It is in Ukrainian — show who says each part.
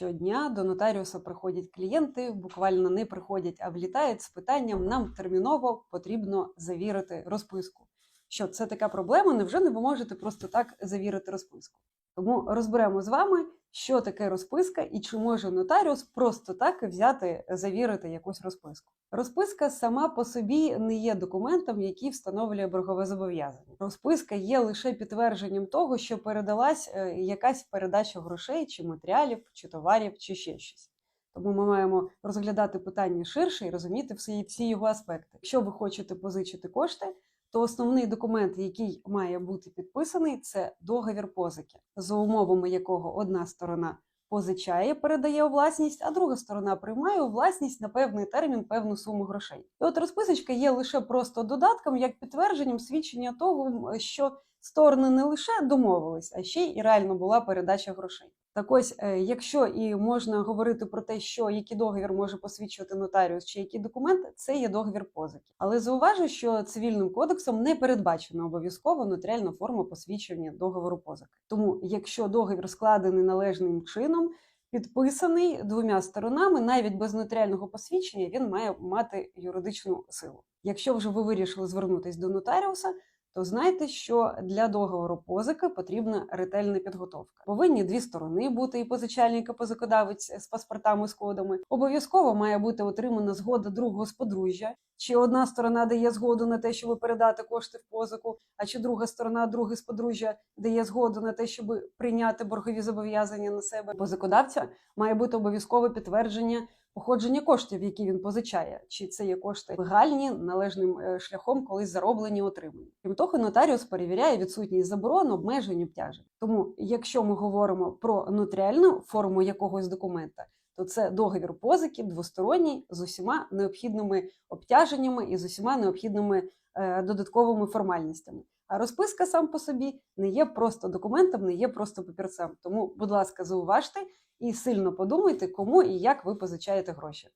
Speaker 1: Щодня до нотаріуса приходять клієнти, буквально не приходять, а влітають з питанням: нам терміново потрібно завірити розписку. Що це така проблема? Невже не ви можете просто так завірити розписку? Тому розберемо з вами, що таке розписка і чи може нотаріус просто так взяти завірити якусь розписку. Розписка сама по собі не є документом, який встановлює боргове зобов'язання. Розписка є лише підтвердженням того, що передалась е, якась передача грошей, чи матеріалів, чи товарів, чи ще щось. Тому ми маємо розглядати питання ширше і розуміти всі, всі його аспекти. Якщо ви хочете позичити кошти, то основний документ, який має бути підписаний, це договір позики, за умовами якого одна сторона позичає, передає у власність, а друга сторона приймає у власність на певний термін певну суму грошей. І от розписочка є лише просто додатком, як підтвердженням свідчення того, що сторони не лише домовились, а ще й реально була передача грошей. Так ось, е, якщо і можна говорити про те, що який договір може посвідчувати нотаріус чи який документ, це є договір позики. Але зауважу, що цивільним кодексом не передбачено обов'язково нотаріальна форма посвідчення договору позики. Тому, якщо договір складений належним чином, підписаний двома сторонами, навіть без нотаріального посвідчення, він має мати юридичну силу. Якщо вже ви вирішили звернутися до нотаріуса, то знайте, що для договору позики потрібна ретельна підготовка. Повинні дві сторони бути і позичальник, і позикодавець з паспортами з кодами. Обов'язково має бути отримана згода другого з подружжя. Чи одна сторона дає згоду на те, щоб передати кошти в позику, а чи друга сторона, другий з подружжя дає згоду на те, щоб прийняти боргові зобов'язання на себе. Позикодавця має бути обов'язкове підтвердження походження коштів, які він позичає, чи це є кошти легальні, належним е, шляхом, колись зароблені, отримані. Крім того, нотаріус перевіряє відсутність заборон, обмежень, обтяжень. Тому, якщо ми говоримо про нотаріальну форму якогось документа, то це договір позики двосторонній з усіма необхідними обтяженнями і з усіма необхідними е, додатковими формальностями. А розписка сам по собі не є просто документом, не є просто папірцем. Тому, будь ласка, зауважте і сильно подумайте, кому і як ви позичаєте гроші.